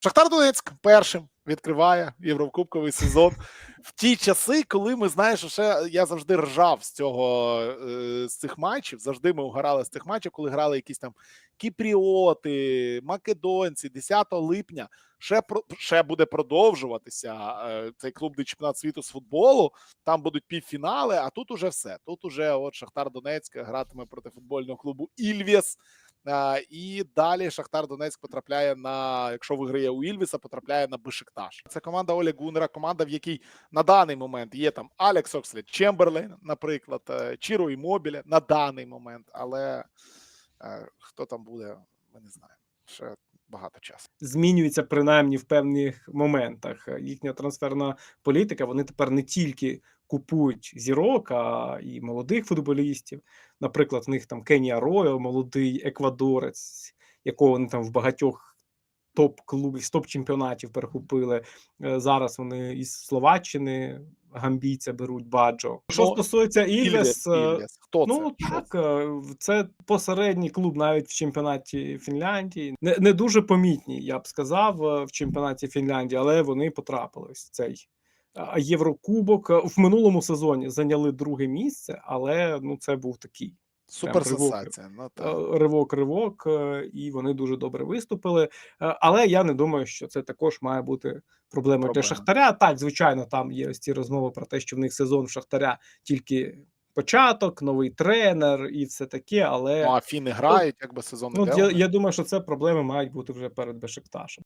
Шахтар Донецьк першим відкриває єврокубковий сезон в ті часи, коли ми знаєш, ще я завжди ржав з цього е, з цих матчів. Завжди ми угорали з цих матчів, коли грали якісь там кіпріоти, македонці, 10 липня. Ще ще буде продовжуватися е, цей клубний чемпіонат світу з футболу. Там будуть півфінали. А тут уже все. Тут уже от Шахтар Донецьк гратиме проти футбольного клубу Ільвєс. А, І далі Шахтар Донецьк потрапляє на, якщо виграє у Ільвіса, потрапляє на Бешикташ. Це команда Оля Гунера, команда, в якій на даний момент є там Алекс Окслід Чемберлейн, наприклад, е, Чіро Імобіле на даний момент. Але е, хто там буде, ми не знаємо. Ще багато часу. змінюється принаймні в певних моментах. Їхня трансферна політика. Вони тепер не тільки купують зірок, а і молодих футболістів. Наприклад, в них там Кенія Ройл, молодий еквадорець, якого вони там в багатьох топ-клубів, з топ-чемпіонатів перехопили. Е, Зараз вони із Словаччини гамбійця беруть Баджо. Що Ну, стосується Ільвес, е, Хто? Ну Що так, це? е, посередній клуб навіть в чемпіонаті Фінляндії. Не, не дуже помітні, я б сказав, в чемпіонаті Фінляндії, але вони потрапили в цей Єврокубок. Е, В минулому сезоні зайняли друге місце, але ну це був такий Супер ривок. сенсація. Ну, е, ривок-ривок, е, і вони дуже добре виступили. Але я не думаю, що це також має бути проблемою для Шахтаря. Так, звичайно, там є ось ці розмови про те, що в них сезон в Шахтаря тільки початок, новий тренер і все таке. Але Ну, а фіни грають, якби сезон ну, я, я думаю, що це проблеми мають бути вже перед Бешикташем.